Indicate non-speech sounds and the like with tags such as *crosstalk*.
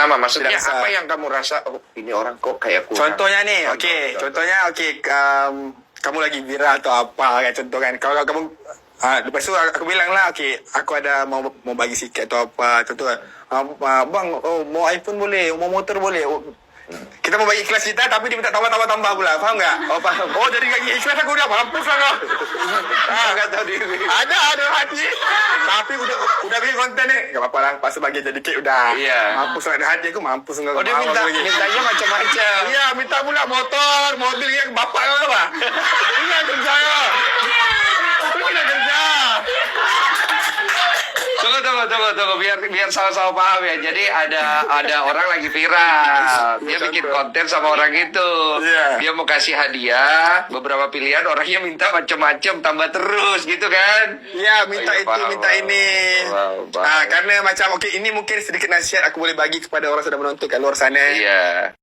Nama maksudnya Tidak apa yang kamu rasa? Oh, ini orang kok kayak kurang. Contohnya nih, okey. contoh. Contohnya okey, um, kamu lagi viral atau apa kan contoh kan. Kalau kamu ah lepas tu aku bilang lah okey, aku ada mau mau bagi sikit atau apa contoh kan. Ah, ah, bang, oh mau iPhone boleh, mau motor boleh. Oh, kita mau bagi ikhlas kita tapi dia minta tambah-tambah-tambah pula. Faham tak? *laughs* Oh, paham. Oh, jadi bagi ikhlas aku dah mampus lah kau. *laughs* ah, Nggak tahu diri. Ada, ada hati. Tapi udah udah bikin konten ni. Enggak apa-apa lah, pas bagi jadi kek udah. Iya. Mampus lah hati aku mampus enggak. Oh, dia minta mintanya macam-macam. Iya, minta pula motor, mobil yang bapak kau apa? Tunggu, tunggu, tunggu. Biar biar sama-sama paham ya. Jadi ada ada orang lagi viral. Dia bikin konten sama orang itu. Iya. Dia mau kasih hadiah. Beberapa pilihan orangnya minta macam-macam. Tambah terus gitu kan. Ya, minta Oh, iya, itu, paham, minta paham. ini. Paham, paham. Ah, karena macam okey, ini mungkin sedikit nasihat aku boleh bagi kepada orang yang sedang menonton kat luar sana. Iya.